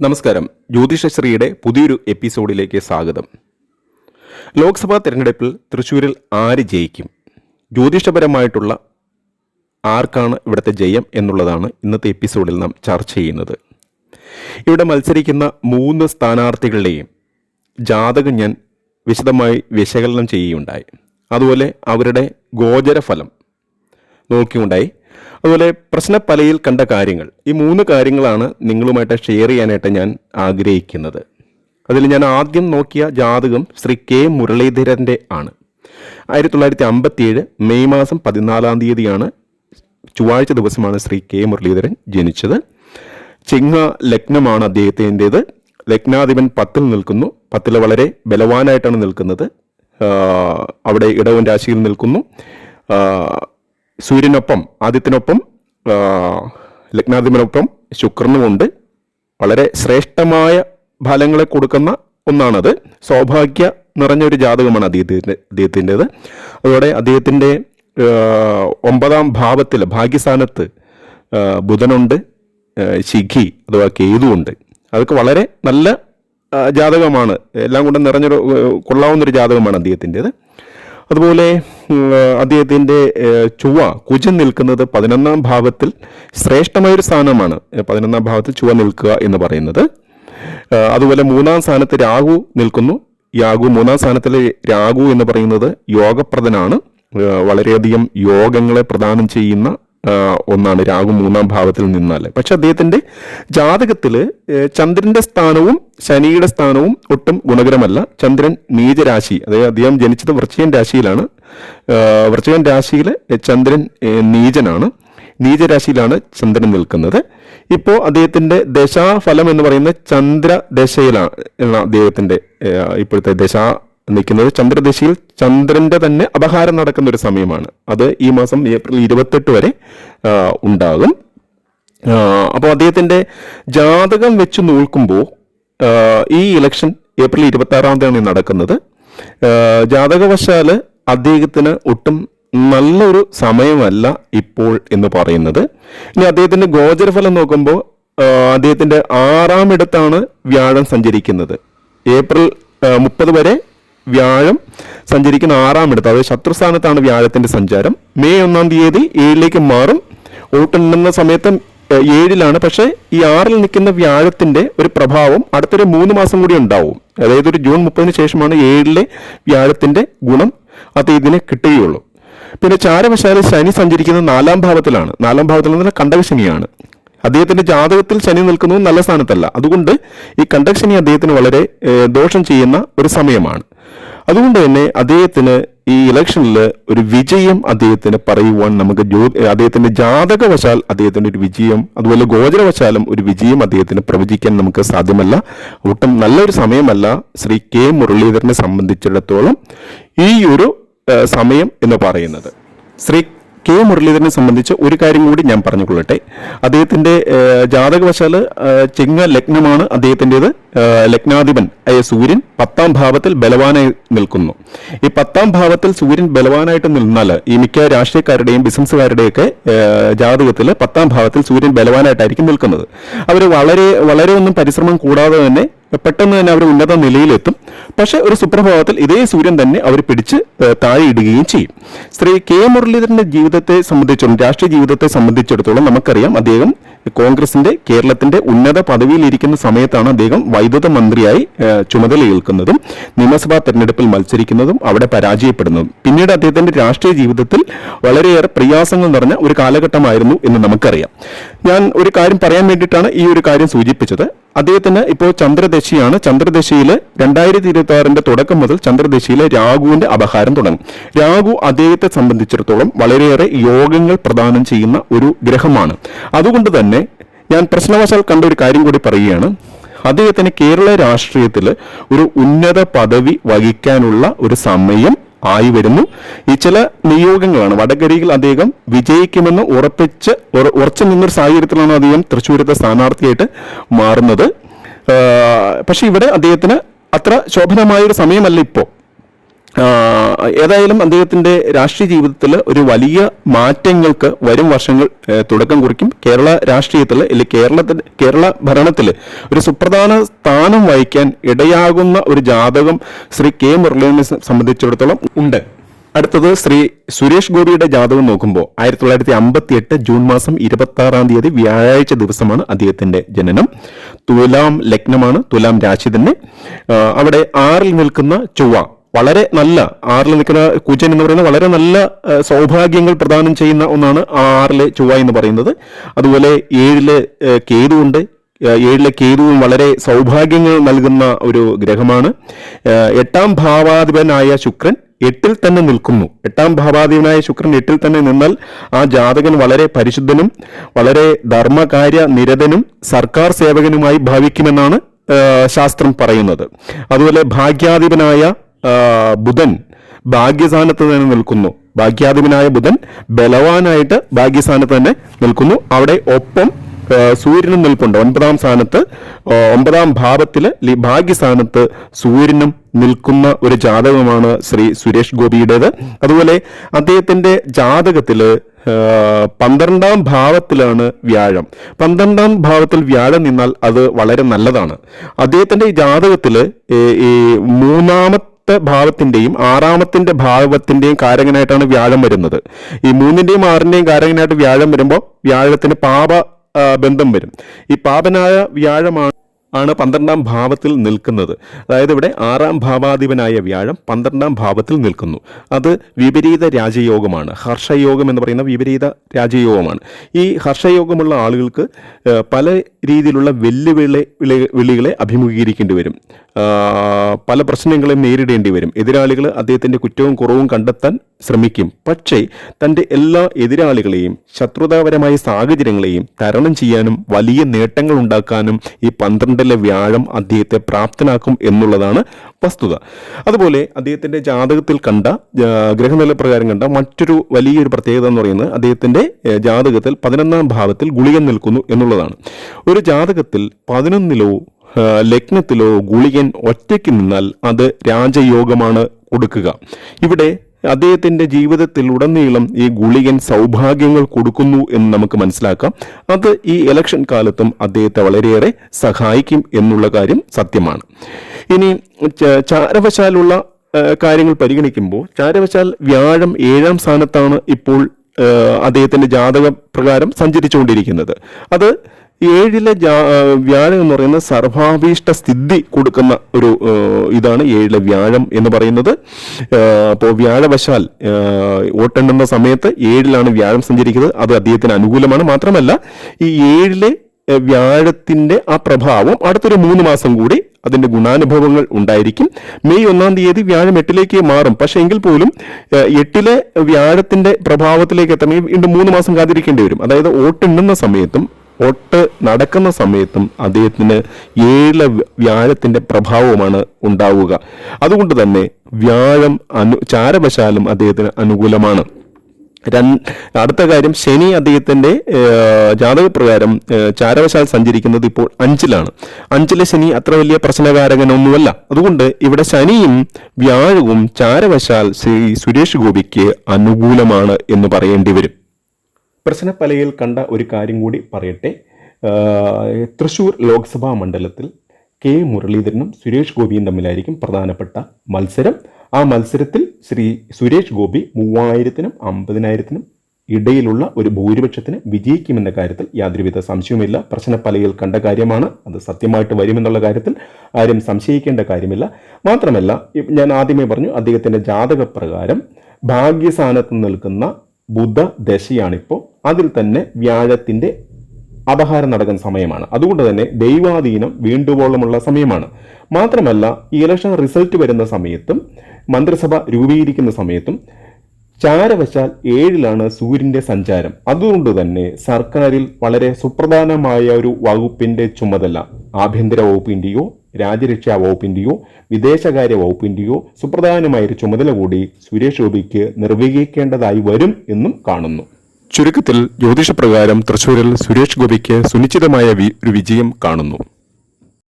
നമസ്കാരം. ജ്യോതിഷശ്രീയുടെ പുതിയൊരു എപ്പിസോഡിലേക്ക് സ്വാഗതം. ലോക്സഭാ തിരഞ്ഞെടുപ്പിൽ തൃശ്ശൂരിൽ ആര് ജയിക്കും? ജ്യോതിഷപരമായിട്ടുള്ള ആർക്കാണ് ഇവിടുത്തെ ജയം എന്നുള്ളതാണ് ഇന്നത്തെ എപ്പിസോഡിൽ നാം ചർച്ച ചെയ്യുന്നത്. ഇവിടെ മത്സരിക്കുന്ന മൂന്ന് സ്ഥാനാർത്ഥികളുടെയും ജാതകം ഞാൻ വിശദമായി വിശകലനം ചെയ്യുകയുണ്ടായി. അതുപോലെ അവരുടെ ഗോചരഫലം നോക്കിയുണ്ടായി. അതുപോലെ പ്രശ്നപ്പലയിൽ കണ്ട കാര്യങ്ങൾ. ഈ മൂന്ന് കാര്യങ്ങളാണ് നിങ്ങളുമായിട്ട് ഷെയർ ചെയ്യാനായിട്ട് ഞാൻ ആഗ്രഹിക്കുന്നത്. അതിൽ ഞാൻ ആദ്യം നോക്കിയ ജാതകം ശ്രീ കെ മുരളീധരന്റെ ആണ്. ആയിരത്തി തൊള്ളായിരത്തി അമ്പത്തിയേഴ് മെയ് മാസം പതിനാലാം തീയതിയാണ് ചൊവ്വാഴ്ച ദിവസമാണ് ശ്രീ കെ മുരളീധരൻ ജനിച്ചത്. ചിങ്ങ ലഗ്നമാണ് അദ്ദേഹത്തിന്റെത്. ലഗ്നാധിപൻ പത്തിൽ നിൽക്കുന്നു. പത്തിൽ വളരെ ബലവാനായിട്ടാണ് നിൽക്കുന്നത്. അവിടെ ഇടവൻ രാശിയിൽ നിൽക്കുന്നു. സൂര്യനൊപ്പം ആദ്യത്തിനൊപ്പം ലഗ്നാധിപനൊപ്പം ശുക്രനുമുണ്ട്. വളരെ ശ്രേഷ്ഠമായ ഫലങ്ങളെ കൊടുക്കുന്ന ഒന്നാണത്. സൗഭാഗ്യ നിറഞ്ഞൊരു ജാതകമാണ് അദ്ദേഹത്തിന്റെ അദ്ദേഹത്തിന്റെത്. അതോടെ അദ്ദേഹത്തിന്റെ ഒമ്പതാം ഭാവത്തിൽ ഭാഗ്യസ്ഥാനത്ത് ബുധനുണ്ട് ശിഖി അഥവാ കേതുവുണ്ട്. അതൊക്കെ വളരെ നല്ല ജാതകമാണ്. എല്ലാം കൊണ്ടും നിറഞ്ഞൊരു കൊള്ളാവുന്നൊരു ജാതകമാണ് അദ്ദേഹത്തിന്റെത്. അതുപോലെ അദ്ദേഹത്തിന്റെ ചുവ കുജൻ നിൽക്കുന്നത് പതിനൊന്നാം ഭാവത്തിൽ ശ്രേഷ്ഠമായൊരു സ്ഥാനമാണ്. ഏഹ്, പതിനൊന്നാം ഭാവത്തിൽ ചുവ നിൽക്കുക എന്ന് പറയുന്നത്. അതുപോലെ മൂന്നാം സ്ഥാനത്ത് രാഹു നിൽക്കുന്നു. യാഗു മൂന്നാം സ്ഥാനത്തിലെ രാഹു എന്ന് പറയുന്നത് യോഗപ്രദനാണ്. വളരെയധികം യോഗങ്ങളെ പ്രദാനം ചെയ്യുന്ന ഒന്നാണ് രാഹു മൂന്നാം ഭാവത്തിൽ നിന്നാൽ പക്ഷെ അദ്ദേഹത്തിന്റെ ജാതകത്തിൽ ചന്ദ്രന്റെ സ്ഥാനവും ശനിയുടെ സ്ഥാനവും ഒട്ടും ഗുണകരമല്ല. ചന്ദ്രൻ നീചരാശി അതായത് അദ്ദേഹം ജനിച്ചത് വൃശ്ചികൻ രാശിയിലാണ്. വൃശ്ചികൻ രാശിയിൽ ചന്ദ്രൻ നീചനാണ്. നീചരാശിയിലാണ് ചന്ദ്രൻ നിൽക്കുന്നത്. ഇപ്പോൾ അദ്ദേഹത്തിന്റെ ദശാഫലം എന്ന് പറയുന്ന ചന്ദ്രദശയിലാണ് അദ്ദേഹത്തിന്റെ ഇപ്പോഴത്തെ ദശ നിൽക്കുന്നത് ചന്ദ്രദശയിൽ ചന്ദ്രന്റെ തന്നെ അപഹാരം നടക്കുന്ന ഒരു സമയമാണ്. അത് ഈ മാസം ഏപ്രിൽ ഇരുപത്തെട്ട് വരെ ഉണ്ടാകും. അപ്പോൾ അദ്ദേഹത്തിന്റെ ജാതകം വെച്ച് നോക്കുമ്പോൾ ഈ ഇലക്ഷൻ ഏപ്രിൽ ഇരുപത്തി ആറാം തീയതി നടക്കുന്നത്. ജാതകവശാൽ അദ്ദേഹത്തിന് ഒട്ടും നല്ലൊരു സമയമല്ല ഇപ്പോൾ എന്ന് പറയുന്നത്. ഇനി അദ്ദേഹത്തിന്റെ ഗോചരഫലം നോക്കുമ്പോൾ അദ്ദേഹത്തിന്റെ ആറാം ഇടത്താണ് വ്യാഴം സഞ്ചരിക്കുന്നത്. ഏപ്രിൽ മുപ്പത് വരെ വ്യാഴം സഞ്ചരിക്കുന്ന ആറാം ഇടത്ത് അതായത് ശത്രുസ്ഥാനത്താണ് വ്യാഴത്തിന്റെ സഞ്ചാരം. മെയ് ഒന്നാം തീയതി ഏഴിലേക്ക് മാറും. വോട്ടെണ്ണുന്ന സമയത്ത് ഏഴിലാണ്. പക്ഷേ ഈ ആറിൽ നിൽക്കുന്ന വ്യാഴത്തിന്റെ ഒരു പ്രഭാവം അടുത്തൊരു മൂന്ന് മാസം കൂടി ഉണ്ടാവും. അതായത് ഒരു ജൂൺ മുപ്പതിന് ശേഷമാണ് ഏഴിലെ വ്യാഴത്തിന്റെ ഗുണം അദ്ദേഹത്തിന് കിട്ടുകയുള്ളൂ. പിന്നെ ചാരവശാല ശനി സഞ്ചരിക്കുന്ന നാലാം ഭാവത്തിലാണ്. നാലാം ഭാവത്തിൽ നിന്ന് കണ്ടകശനിയാണ്. അദ്ദേഹത്തിന്റെ ജാതകത്തിൽ ശനി നിൽക്കുന്നത് നല്ല സ്ഥാനത്തല്ല. അതുകൊണ്ട് ഈ കണ്ടക്ഷനി അദ്ദേഹത്തിന് വളരെ ദോഷം ചെയ്യുന്ന ഒരു സമയമാണ്. അതുകൊണ്ട് തന്നെ അദ്ദേഹത്തിന് ഈ ഇലക്ഷനിൽ ഒരു വിജയം അദ്ദേഹത്തിന് പറയുവാൻ നമുക്ക് ജ്യോ അദ്ദേഹത്തിന്റെ ജാതകവശാൽ അദ്ദേഹത്തിന്റെ ഒരു വിജയം അതുപോലെ ഗോചരവശാലും ഒരു വിജയം അദ്ദേഹത്തിന് പ്രവചിക്കാൻ നമുക്ക് സാധ്യമല്ല. ഒട്ടും നല്ലൊരു സമയമല്ല ശ്രീ കെ മുരളീധരനെ സംബന്ധിച്ചിടത്തോളം ഈ ഒരു സമയം എന്ന് പറയുന്നത്. ശ്രീ കെ മുരളീധരനെ സംബന്ധിച്ച് ഒരു കാര്യം കൂടി ഞാൻ പറഞ്ഞുകൊള്ളട്ടെ. അദ്ദേഹത്തിന്റെ ജാതകവശാൽ ചിങ്ങ ലഗ്നമാണ് അദ്ദേഹത്തിന്റെത്. ലഗ്നാധിപൻ ആയ സൂര്യൻ പത്താം ഭാവത്തിൽ ബലവാനായി നിൽക്കുന്നു. ഈ പത്താം ഭാവത്തിൽ സൂര്യൻ ബലവാനായിട്ട് നിന്നാൽ ഈ മിക്ക രാഷ്ട്രീയക്കാരുടെയും ബിസിനസ്സുകാരുടെയൊക്കെ ജാതകത്തിൽ പത്താം ഭാവത്തിൽ സൂര്യൻ ബലവാനായിട്ടായിരിക്കും നിൽക്കുന്നത്. അവർ വളരെ വളരെ ഒന്നും പരിശ്രമം കൂടാതെ തന്നെ പെട്ടെന്ന് തന്നെ അവർ ഉന്നത നിലയിലെത്തും. പക്ഷെ ഒരു സുപ്രഭാതത്തിൽ ഇതേ സൂര്യൻ തന്നെ അവർ പിടിച്ച് താഴെ ഇടുകയും ചെയ്യും. ശ്രീ കെ മുരളീധരന്റെ ജീവിതത്തെ സംബന്ധിച്ചിടത്തോളം രാഷ്ട്രീയ ജീവിതത്തെ സംബന്ധിച്ചിടത്തോളം നമുക്കറിയാം അദ്ദേഹം കോൺഗ്രസിന്റെ കേരളത്തിന്റെ ഉന്നത പദവിയിലിരിക്കുന്ന സമയത്താണ് അദ്ദേഹം വൈദ്യുത മന്ത്രിയായി ചുമതലയേൽക്കുന്നതും നിയമസഭാ തെരഞ്ഞെടുപ്പിൽ മത്സരിക്കുന്നതും അവിടെ പരാജയപ്പെടുന്നതും. പിന്നീട് അദ്ദേഹത്തിന്റെ രാഷ്ട്രീയ ജീവിതത്തിൽ വളരെയേറെ പ്രയാസങ്ങൾ നിറഞ്ഞ ഒരു കാലഘട്ടമായിരുന്നു എന്ന് നമുക്കറിയാം. ഞാൻ ഒരു കാര്യം പറയാൻ വേണ്ടിയിട്ടാണ് ഈ ഒരു കാര്യം സൂചിപ്പിച്ചത്. അദ്ദേഹത്തിന് ഇപ്പോൾ ചന്ദ്രദശയാണ്. ചന്ദ്രദശയിൽ രണ്ടായിരത്തി ഇരുപത്തി ആറിന്റെ തുടക്കം മുതൽ ചന്ദ്രദശയിലെ രാഹുവിന്റെ അപഹാരം തുടങ്ങും. രാഹു അദ്ദേഹത്തെ സംബന്ധിച്ചിടത്തോളം വളരെയേറെ യോഗങ്ങൾ പ്രദാനം ചെയ്യുന്ന ഒരു ഗ്രഹമാണ്. അതുകൊണ്ട് തന്നെ ഞാൻ പ്രശ്നവശാൽ കണ്ട ഒരു കാര്യം കൂടി പറയുകയാണ്. അദ്ദേഹത്തിന് കേരള രാഷ്ട്രീയത്തിൽ ഒരു ഉന്നത പദവി വഹിക്കാനുള്ള ഒരു സമയം ആയി വരുന്നു. ഈ ചില നിയോഗങ്ങളാണ്. വടകരയിൽ അദ്ദേഹം വിജയിക്കുമെന്ന് ഉറപ്പിച്ച് ഉറ- ഉറച്ചു നിന്നൊരു സാഹചര്യത്തിലാണ് അദ്ദേഹം തൃശ്ശൂരത്തെ സ്ഥാനാർത്ഥിയായിട്ട് മാറുന്നത്. പക്ഷേ ഇവിടെ അദ്ദേഹത്തിന് അത്ര ശോഭനമായൊരു സമയമല്ല ഇപ്പോൾ ഏതായാലും അദ്ദേഹത്തിന്റെ രാഷ്ട്രീയ ജീവിതത്തിൽ ഒരു വലിയ മാറ്റങ്ങൾക്ക് വരും വർഷങ്ങൾ തുടക്കം കുറിക്കും. കേരള രാഷ്ട്രീയത്തിൽ അല്ലെങ്കിൽ കേരളത്തിൽ കേരള ഭരണത്തിൽ ഒരു സുപ്രധാന സ്ഥാനം വഹിക്കാൻ ഇടയാകുന്ന ഒരു ജാതകം ശ്രീ കെ മുരളീധരനെ സംബന്ധിച്ചിടത്തോളം ഉണ്ട്. അടുത്തത് ശ്രീ സുരേഷ് ഗോപിയുടെ ജാതകം നോക്കുമ്പോൾ ആയിരത്തി തൊള്ളായിരത്തി അമ്പത്തി എട്ട് ജൂൺ മാസം ഇരുപത്തി ആറാം തീയതി വ്യാഴാഴ്ച ദിവസമാണ് അദ്ദേഹത്തിന്റെ ജനനം. തുലാം ലഗ്നമാണ് തുലാം രാശി തന്നെ. അവിടെ ആറിൽ നിൽക്കുന്ന ചൊവ്വ വളരെ നല്ല ആറിൽ നിൽക്കുന്ന കുജൻ എന്ന് പറയുന്ന വളരെ നല്ല സൗഭാഗ്യങ്ങൾ പ്രദാനം ചെയ്യുന്ന ഒന്നാണ് ആറിലെ ചൊവ്വ എന്ന് പറയുന്നത്. അതുപോലെ ഏഴിലെ കേതു ഉണ്ട്. ഏഴിലെ കേതുവും വളരെ സൗഭാഗ്യങ്ങൾ നൽകുന്ന ഒരു ഗ്രഹമാണ്. എട്ടാം ഭാവാധിപനായ ശുക്രൻ എട്ടിൽ തന്നെ നിൽക്കുന്നു. എട്ടാം ഭാവാധിപനായ ശുക്രൻ എട്ടിൽ തന്നെ നിന്നാൽ ആ ജാതകൻ വളരെ പരിശുദ്ധനും വളരെ ധർമ്മകാര്യ നിരതനും സർക്കാർ സേവകനുമായി ഭാവിക്കുമെന്നാണ് ശാസ്ത്രം പറയുന്നത്. അതുപോലെ ഭാഗ്യാധിപനായ ബുധൻ ഭാഗ്യസ്ഥാനത്ത് തന്നെ നിൽക്കുന്നു. ഭാഗ്യാധിപനായ ബുധൻ ബലവാനായിട്ട് ഭാഗ്യസ്ഥാനത്ത് തന്നെ നിൽക്കുന്നു. അവിടെ ഒപ്പം സൂര്യനും നിൽപ്പുണ്ട്. ഒൻപതാം സ്ഥാനത്ത് ഒമ്പതാം ഭാവത്തിൽ ഭാഗ്യസ്ഥാനത്ത് സൂര്യനും നിൽക്കുന്ന ഒരു ജാതകമാണ് ശ്രീ സുരേഷ് ഗോപിയുടേത്. അതുപോലെ അദ്ദേഹത്തിന്റെ ജാതകത്തിൽ പന്ത്രണ്ടാം ഭാവത്തിലാണ് വ്യാഴം. പന്ത്രണ്ടാം ഭാവത്തിൽ വ്യാഴം നിന്നാൽ അത് വളരെ നല്ലതാണ്. അദ്ദേഹത്തിന്റെ ജാതകത്തിൽ ഈ ഈ മൂന്നാമത്തെ ഭാവത്തിന്റെയും ആറാമത്തിന്റെ ഭാവത്തിന്റെയും കാരകനായിട്ടാണ് വ്യാഴം വരുന്നത്. ഈ മൂന്നിന്റെയും ആറിന്റെയും കാരകനായിട്ട് വ്യാഴം വരുമ്പോൾ വ്യാഴത്തിന് പാപ ബന്ധം വരും. ഈ പാപനായ വ്യാഴമാണ് ആണ് പന്ത്രണ്ടാം ഭാവത്തിൽ നിൽക്കുന്നത്. അതായത് ഇവിടെ ആറാം ഭാവാധിപനായ വ്യാഴം പന്ത്രണ്ടാം ഭാവത്തിൽ നിൽക്കുന്നു. അത് വിപരീത രാജയോഗമാണ്. ഹർഷയോഗം എന്ന് പറയുന്ന വിപരീത രാജയോഗമാണ്. ഈ ഹർഷയോഗമുള്ള ആളുകൾക്ക് പല രീതിയിലുള്ള വെല്ലുവിളി വിളി- വിളികളെ അഭിമുഖീകരിക്കേണ്ടി വരും. പല പ്രശ്നങ്ങളെയും നേരിടേണ്ടി വരും. എതിരാളികൾ അദ്ദേഹത്തിന്റെ കുറ്റവും കുറവും കണ്ടെത്താൻ ശ്രമിക്കും. പക്ഷേ തന്റെ എല്ലാ എതിരാളികളെയും ശത്രുതാപരമായ സാഹചര്യങ്ങളെയും തരണം ചെയ്യാനും വലിയ നേട്ടങ്ങൾ ഉണ്ടാക്കാനും ഈ പന്ത്രണ്ടിലെ വ്യാഴം അദ്ദേഹത്തെ പ്രാപ്തനാക്കും എന്നുള്ളതാണ് വസ്തുത. അതുപോലെ അദ്ദേഹത്തിന്റെ ജാതകത്തിൽ കണ്ട ഗ്രഹനില പ്രകാരം കണ്ട മറ്റൊരു വലിയൊരു പ്രത്യേകത എന്ന് പറയുന്നത് അദ്ദേഹത്തിന്റെ ജാതകത്തിൽ പതിനൊന്നാം ഭാവത്തിൽ ഗുളികൻ നിൽക്കുന്നു എന്നുള്ളതാണ്. ഒരു ജാതകത്തിൽ പതിനൊന്നിലോ ലഗ്നത്തിലോ ഗുളികൻ ഒറ്റയ്ക്ക് നിന്നാൽ അത് രാജയോഗമാണ് കൊടുക്കുക. ഇവിടെ അദ്ദേഹത്തിന്റെ ജീവിതത്തിൽ ഉടനീളം ഈ ഗുളികൻ സൗഭാഗ്യങ്ങൾ കൊടുക്കുന്നു എന്ന് നമുക്ക് മനസ്സിലാക്കാം. അത് ഈ ഇലക്ഷൻ കാലത്തും അദ്ദേഹത്തെ വളരെയേറെ സഹായിക്കും എന്നുള്ള കാര്യം സത്യമാണ്. ഇനി ചാരവശാലുള്ള കാര്യങ്ങൾ പരിഗണിക്കുമ്പോൾ ചാരവശാൽ വ്യാഴം ഏഴാം സ്ഥാനത്താണ് ഇപ്പോൾ അദ്ദേഹത്തിന്റെ ജാതക പ്രകാരം സഞ്ചരിച്ചുകൊണ്ടിരിക്കുന്നത്. അത് ഏഴിലെ വ്യാഴം എന്ന് പറയുന്ന സർവാഭീഷ്ട സ്ഥിതി കൊടുക്കുന്ന ഒരു ഇതാണ് ഏഴിലെ വ്യാഴം എന്ന് പറയുന്നത്. അപ്പോൾ വ്യാഴവശാൽ ഓട്ടെണ്ണുന്ന സമയത്ത് ഏഴിലാണ് വ്യാഴം സഞ്ചരിക്കുന്നത്. അത് അദ്ദേഹത്തിന് അനുകൂലമാണ്. മാത്രമല്ല ഈ ഏഴിലെ വ്യാഴത്തിന്റെ ആ പ്രഭാവം അടുത്തൊരു മൂന്ന് മാസം കൂടി അതിന്റെ ഗുണാനുഭവങ്ങൾ ഉണ്ടായിരിക്കും. മെയ് ഒന്നാം തീയതി വ്യാഴം എട്ടിലേക്ക് മാറും. പക്ഷേ എങ്കിൽ പോലും എട്ടിലെ വ്യാഴത്തിന്റെ പ്രഭാവത്തിലേക്ക് എത്തണമെങ്കിൽ വീണ്ടും മൂന്ന് മാസം കാത്തിരിക്കേണ്ടി വരും. അതായത് ഓട്ടെണ്ണുന്ന സമയത്തും വോട്ട് നടക്കുന്ന സമയത്തും അദ്ദേഹത്തിന് ഏഴ് വ്യാഴത്തിന്റെ പ്രഭാവമാണ് ഉണ്ടാവുക. അതുകൊണ്ട് തന്നെ വ്യാഴം അനു ചാരവശാലും അദ്ദേഹത്തിന് അനുകൂലമാണ്. അടുത്ത കാര്യം ശനി അദ്ദേഹത്തിന്റെ ഏഹ്, ജാതകപ്രകാരം ചാരവശാൽ സഞ്ചരിക്കുന്നത് ഇപ്പോൾ അഞ്ചിലാണ്. അഞ്ചിലെ ശനി അത്ര വലിയ പ്രശ്നകാരകനൊന്നുമല്ല. അതുകൊണ്ട് ഇവിടെ ശനിയും വ്യാഴവും ചാരവശാൽ ശ്രീ സുരേഷ് ഗോപിക്ക് അനുകൂലമാണ് എന്ന് പറയേണ്ടി വരും. പ്രശ്നപ്പലയിൽ കണ്ട ഒരു കാര്യം കൂടി പറയട്ടെ. തൃശ്ശൂർ ലോക്സഭാ മണ്ഡലത്തിൽ കെ മുരളീധരനും സുരേഷ് ഗോപിയും തമ്മിലായിരിക്കും പ്രധാനപ്പെട്ട മത്സരം. ആ മത്സരത്തിൽ ശ്രീ സുരേഷ് ഗോപി മൂവായിരത്തിനും അമ്പതിനായിരത്തിനും ഇടയിലുള്ള ഒരു ഭൂരിപക്ഷത്തിന് വിജയിക്കുമെന്ന കാര്യത്തിൽ യാതൊരുവിധ സംശയവുമില്ല. പ്രശ്നപ്പലയിൽ കണ്ട കാര്യമാണ്. അത് സത്യമായിട്ട് വരുമെന്നുള്ള കാര്യത്തിൽ ആരും സംശയിക്കേണ്ട കാര്യമില്ല. മാത്രമല്ല ഞാൻ ആദ്യമേ പറഞ്ഞു അദ്ദേഹത്തിന്റെ ജാതകപ്രകാരം ഭാഗ്യസ്ഥാനത്ത് നിൽക്കുന്ന ബുധ ദശയാണിപ്പോൾ അതിൽ തന്നെ വ്യാഴത്തിന്റെ അപഹാരം നടക്കുന്ന സമയമാണ്. അതുകൊണ്ട് തന്നെ ദൈവാധീനം വീണ്ടുവോളമുള്ള സമയമാണ്. മാത്രമല്ല ഈ ഇലക്ഷൻ റിസൾട്ട് വരുന്ന സമയത്തും മന്ത്രിസഭ രൂപീകരിക്കുന്ന സമയത്തും ചാരവശാൽ ഏഴിലാണ് സൂര്യന്റെ സഞ്ചാരം. അതുകൊണ്ട് തന്നെ സർക്കാരിൽ വളരെ സുപ്രധാനമായ ഒരു വകുപ്പിന്റെ ചുമതല ആഭ്യന്തര വകുപ്പിന്റെയോ രാജ്യരക്ഷാ വകുപ്പിന്റെയോ വിദേശകാര്യ വകുപ്പിന്റെയോ സുപ്രധാനമായൊരു ചുമതല കൂടി സുരേഷ് ഗോപിക്ക് നിർവഹിക്കേണ്ടതായി വരും എന്നും കാണുന്നു. ചുരുക്കത്തിൽ ജ്യോതിഷപ്രകാരം തൃശൂരിൽ സുരേഷ് ഗോപിക്ക് സുനിശ്ചിതമായ ഒരു വിജയം കാണുന്നു.